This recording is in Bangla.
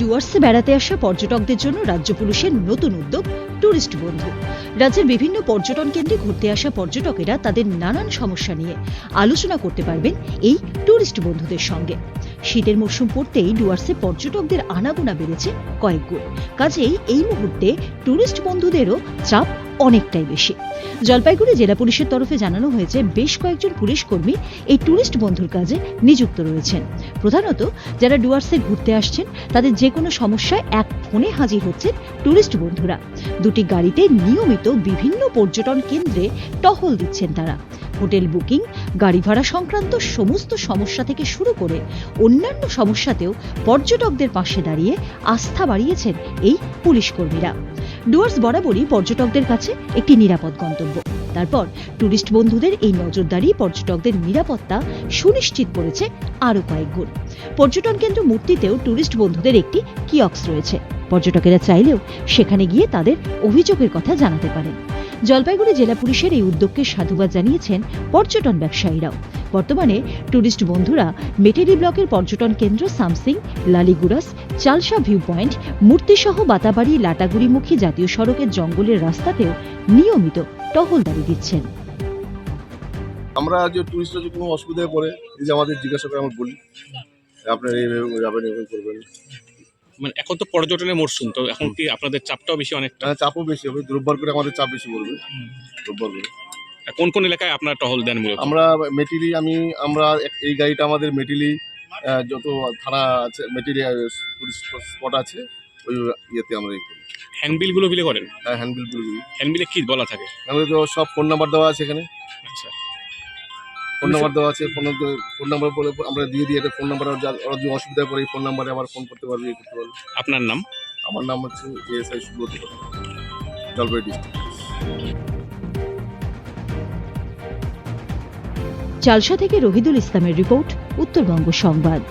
ডুয়ার্সে বেড়াতে আসা পর্যটকদের জন্য রাজ্য পুলিশের নতুন উদ্যোগ ট্যুরিস্ট বন্ধু। রাজ্যের বিভিন্ন পর্যটন কেন্দ্রে ঘুরতে আসা পর্যটকেরা তাদের নানান সমস্যা নিয়ে আলোচনা করতে পারবেন এই টুরিস্ট বন্ধুদের সঙ্গে। শীতের মরশুম পড়তেই ডুয়ার্সে পর্যটকদের আনাগোনা বেড়েছে কয়েক গুণ। কাজেই এই মুহূর্তে টুরিস্ট বন্ধুদেরও চাপ অনেকটাই বেশি। জলপাইগুড়ি জেলা পুলিশের তরফে জানানো হয়েছে, বেশ কয়েকজন পুলিশ কর্মী এই ট্যুরিস্ট বন্ধুর কাজে নিযুক্ত রয়েছেন। প্রধানত, যারা ডুয়ার্সে ঘুরতে আসছেন, তাদের যে কোনো সমস্যায় এক ফোনে হাজির হচ্ছেন ট্যুরিস্ট বন্ধুরা। দুটি গাড়িতে নিয়মিত বিভিন্ন পর্যটন কেন্দ্রে টহল দিচ্ছেন তারা। হোটেল বুকিং, গাড়ি ভাড়া সংক্রান্ত সমস্ত সমস্যা থেকে শুরু করে অন্যান্য সমস্যাতেও পর্যটকদের পাশে দাঁড়িয়ে আস্থা বাড়িয়েছেন এই পুলিশ কর্মীরা। ডুয়ার্স বরাবরই পর্যটকদের কাছে একটি নিরাপদ গন্তব্য। তারপর ট্যুরিস্ট বন্ধুদের এই নজরদারি পর্যটকদের নিরাপত্তা সুনিশ্চিত করেছে আরও কয়েক গুণ। পর্যটন কেন্দ্র মূর্তিতেও ট্যুরিস্ট বন্ধুদের একটি কিয়ক্স রয়েছে। পর্যটকেরা চাইলেও সেখানে গিয়ে তাদের অভিযোগের কথা জানাতে পারেন। জলপাইগুড়ি জেলা পুলিশের এই উদ্যোগকে সাধুবাদ জানিয়েছেন পর্যটন ব্যবসায়ীরাও। বর্তমানে ট্যুরিস্ট বন্ধুরা মেটেরি ব্লকের পর্যটন কেন্দ্র সামসিং, লালিগুড়াস, চালসা ভিউ পয়েন্ট মূর্তিসহ বাতাবাড়ি, লাটাগুড়িমুখী জাতীয় সড়কের জঙ্গলের রাস্তাতেও নিয়মিত টহলদারি দিচ্ছেন। আমরা যে টুরিস্টরা যদি কোনো অসুবিধায় পড়ে, এই যে আমাদের জিজ্ঞাসা করে আমরা বলি। আপনার এইভাবে যাবেন এইভাবে করবেন। মানে এখন তো পর্যটনের মরশুম তো এখন কি আপনাদের চাপটাও বেশি অনেকটা? চাপও বেশি হবে। রোববার করে আমাদের চাপ বেশি পড়বে। রোববার করে। কোন কোন এলাকায় আপনার টহল দেন মূলত? আমরা মেটিলি আমি আমরা এই গাড়িটা আমাদের মেটিলি যত থানা আছে মেটিলি স্পট আছে ওই ইয়েতে আমরা করি। বিলে করেন? হ্যাঁ হ্যান্ডবিলগুলো দিই হ্যান্ডবিলে কি বলা থাকে? আমাদের তো সব ফোন নাম্বার দেওয়া আছে এখানে। আচ্ছা। ফোন নাম্বার দেওয়া আছে ফোন ফোন নাম্বার বলে আমরা দিয়ে দিই এটা ফোন নাম্বার ওরা যদি অসুবিধা পড়ে এই ফোন নাম্বারে আবার ফোন করতে পারবে ইয়ে করতে পারবে। আপনার নাম? আমার নাম হচ্ছে এএসআই সুব্রত জলপাইগুড়ি ডিস্ট্রিক্ট চালসা থেকে রহিদুল ইসলামের রিপোর্ট উত্তরবঙ্গ সংবাদ।